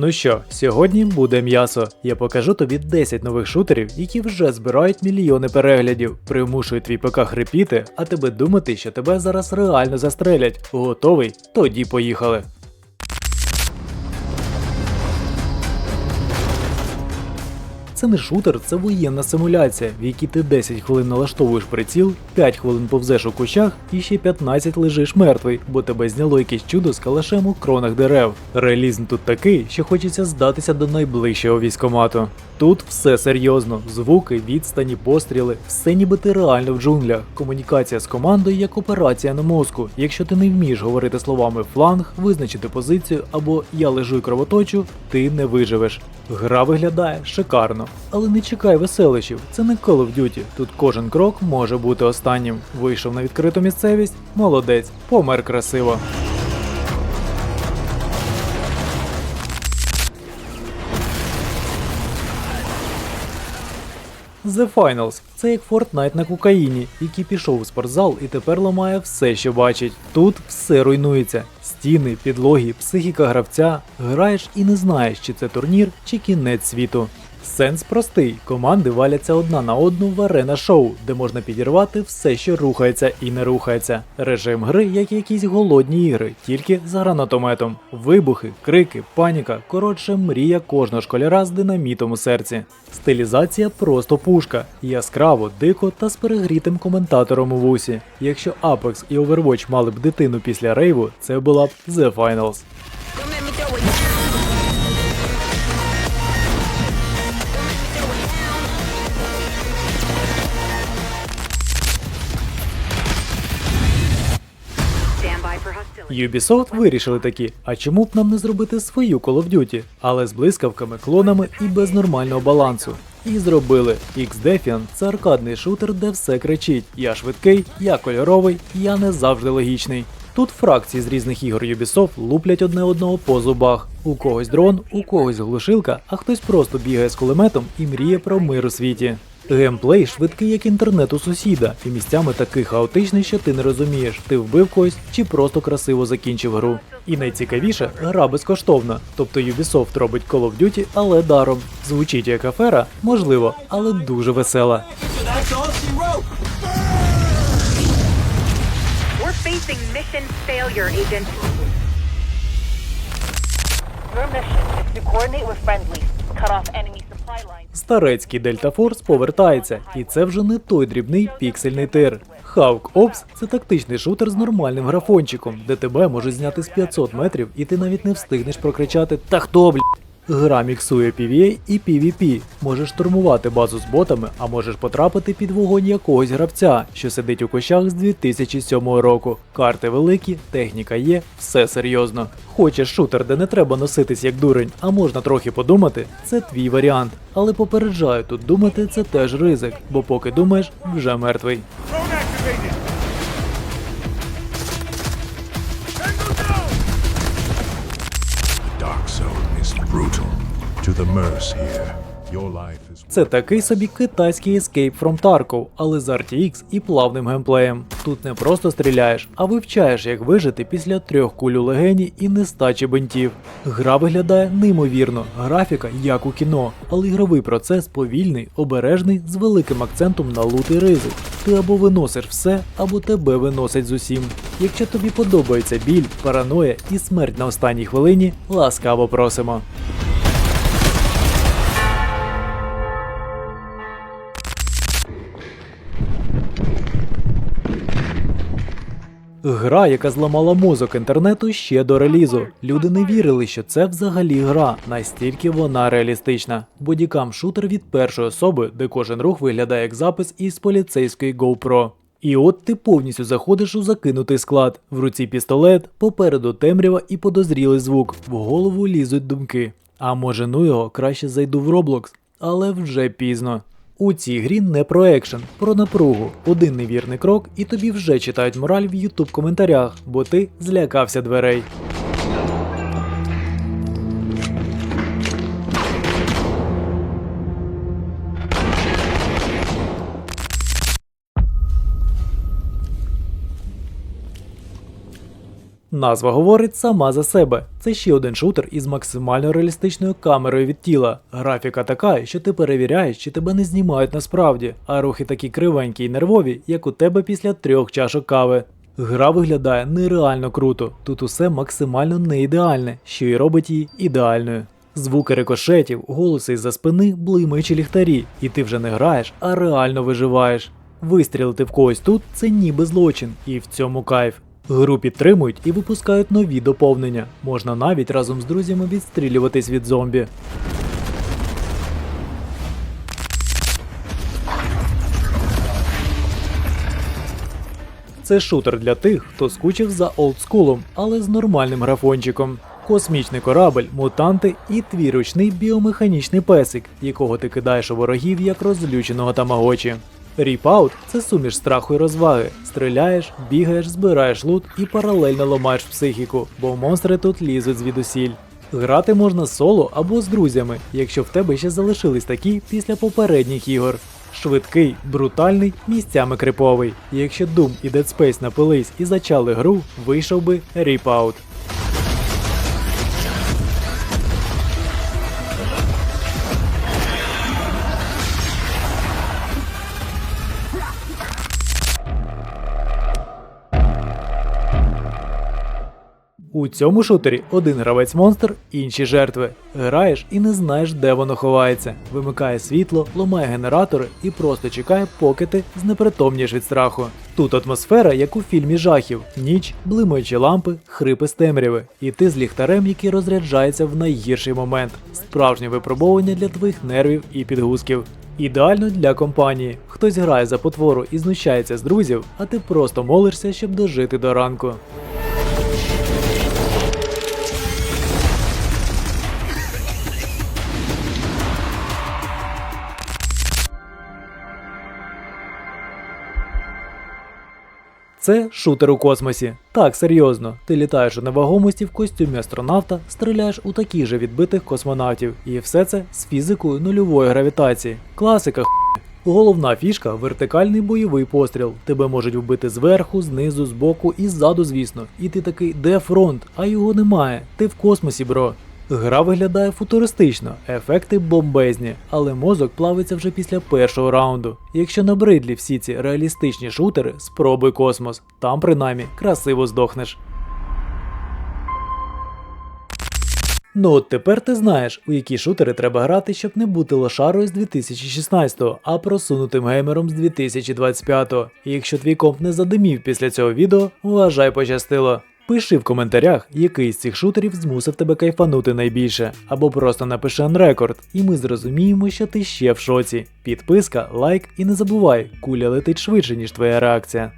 Ну що, сьогодні буде м'ясо. Я покажу тобі 10 нових шутерів, які вже збирають мільйони переглядів, примушують твій ПК хрипіти, а тебе думати, що тебе зараз реально застрелять. Готовий? Тоді поїхали. Це не шутер, це воєнна симуляція, в якій ти 10 хвилин налаштовуєш приціл, 5 хвилин повзеш у кущах і ще 15 лежиш мертвий, бо тебе зняло якесь чудо з калашем у кронах дерев. Реалізм тут такий, що хочеться здатися до найближчого військомату. Тут все серйозно: звуки, відстані, постріли, все ніби ти реально в джунглях. Комунікація з командою як операція на мозку. Якщо ти не вмієш говорити словами фланг, визначити позицію або я лежу і кровоточу, ти не виживеш. Гра виглядає шикарно, але не чекай веселищів. Це не Call of Duty. Тут кожен крок може бути останнім. Вийшов на відкриту місцевість, молодець, помер красиво. The Finals – це як Fortnite на кокаїні, який пішов у спортзал і тепер ламає все, що бачить. Тут все руйнується: стіни, підлоги, психіка гравця. Граєш і не знаєш, чи це турнір, чи кінець світу. Сенс простий: команди валяться одна на одну в арена шоу, де можна підірвати все, що рухається і не рухається. Режим гри, як якісь голодні ігри, тільки з гранатометом. Вибухи, крики, паніка. Коротше, мрія кожного школяра з динамітом у серці. Стилізація просто пушка, яскраво, дико та з перегрітим коментатором у вусі. Якщо Apex і Overwatch мали б дитину після рейву, це була б The Finals. Ubisoft вирішили такі, а чому б нам не зробити свою Call of Duty, але з блискавками, клонами і без нормального балансу. І зробили X-Defiant – це аркадний шутер, де все кричить: я швидкий, я кольоровий, я не завжди логічний. Тут фракції з різних ігор Ubisoft луплять одне одного по зубах. У когось дрон, у когось глушилка, а хтось просто бігає з кулеметом і мріє про мир у світі. Геймплей швидкий як інтернет у сусіда, і місцями такий хаотичний, що ти не розумієш, ти вбив когось чи просто красиво закінчив гру. І найцікавіше, гра безкоштовна. Тобто Ubisoft робить Call of Duty, але даром. Звучить як афера, можливо, але дуже весела. We're mission is to coordinate with friendlies, cut off enemy supply lines. Старецький Дельтафорс повертається, і це вже не той дрібний піксельний тир. Hawk Ops – це тактичний шутер з нормальним графончиком, де тебе можуть зняти з 500 метрів, і ти навіть не встигнеш прокричати Та хто бля? Гра міксує PvA і PvP. Можеш штурмувати базу з ботами, а можеш потрапити під вогонь якогось гравця, що сидить у кущах з 2007 року. Карти великі, техніка є, все серйозно. Хочеш шутер, де не треба носитись як дурень, а можна трохи подумати, це твій варіант. Але попереджаю, тут думати це теж ризик, бо поки думаєш, вже мертвий. Це такий собі китайський Escape from Tarkov, але з RTX і плавним геймплеєм. Тут не просто стріляєш, а вивчаєш, як вижити після трьох куль у легені і нестачі бинтів. Гра виглядає неймовірно, графіка як у кіно, але ігровий процес повільний, обережний, з великим акцентом на лут ризик. Ти або виносиш все, або тебе виносять з усім. Якщо тобі подобається біль, параноя і смерть на останній хвилині, ласкаво просимо. Гра, яка зламала мозок інтернету ще до релізу. Люди не вірили, що це взагалі гра, настільки вона реалістична. Бодікам шутер від першої особи, де кожен рух виглядає як запис із поліцейської GoPro. І от ти повністю заходиш у закинутий склад. В руці пістолет, попереду темрява і подозрілий звук. В голову лізуть думки. А може ну його краще зайду в Roblox, але вже пізно. У цій грі не про екшен, про напругу. Один невірний крок, і тобі вже читають мораль в ютуб коментарях, бо ти злякався дверей. Назва говорить сама за себе. Це ще один шутер із максимально реалістичною камерою від тіла. Графіка така, що ти перевіряєш, чи тебе не знімають насправді, а рухи такі кривенькі й нервові, як у тебе після трьох чашок кави. Гра виглядає нереально круто. Тут усе максимально не ідеальне, що й робить її ідеальною. Звуки рикошетів, голоси із-за спини, блимаючі ліхтарі, і ти вже не граєш, а реально виживаєш. Вистрілити в когось тут це ніби злочин, і в цьому кайф. Гру підтримують і випускають нові доповнення. Можна навіть разом з друзями відстрілюватись від зомбі. Це шутер для тих, хто скучив за олдскулом, але з нормальним графончиком. Космічний корабль, мутанти і твій ручний біомеханічний песик, якого ти кидаєш у ворогів як розлюченого тамагочі. Ріпаут це суміш страху і розваги. Стріляєш, бігаєш, збираєш лут і паралельно ламаєш психіку, бо монстри тут лізуть звідусіль. Грати можна соло або з друзями, якщо в тебе ще залишились такі після попередніх ігор. Швидкий, брутальний, місцями криповий. Якщо Doom і Dead Space напились і зачали гру, вийшов би Ріпаут. У цьому шутері один гравець монстр, інші жертви. Граєш і не знаєш, де воно ховається. Вимикає світло, ламає генератори і просто чекає, поки ти знепритомніш від страху. Тут атмосфера, як у фільмі жахів: ніч, блимаючі лампи, хрипи з темряви. І ти з ліхтарем, який розряджається в найгірший момент. Справжнє випробовування для твоїх нервів і підгузків. Ідеально для компанії. Хтось грає за потвору і знущається з друзів, а ти просто молишся, щоб дожити до ранку. Це шутер у космосі. Так, серйозно. Ти літаєш у невагомості в костюмі астронавта, стріляєш у таких же відбитих космонавтів. І все це з фізикою нульової гравітації. Класика х**. Головна фішка вертикальний бойовий постріл. Тебе можуть вбити зверху, знизу, збоку і ззаду, звісно. І ти такий, де фронт? А його немає. Ти в космосі, бро. Гра виглядає футуристично, ефекти бомбезні, але мозок плавиться вже після першого раунду. Якщо набридлі всі ці реалістичні шутери, спробуй космос. Там принаймні красиво здохнеш. Ну от тепер ти знаєш, у які шутери треба грати, щоб не бути лошарою з 2016-го, а просунутим геймером з 2025-го. І якщо твій комп не задимів після цього відео, вважай пощастило. Пиши в коментарях, який з цих шутерів змусив тебе кайфанути найбільше, або просто напиши анрекорд, і ми зрозуміємо, що ти ще в шоці. Підписка, лайк і не забувай, куля летить швидше, ніж твоя реакція.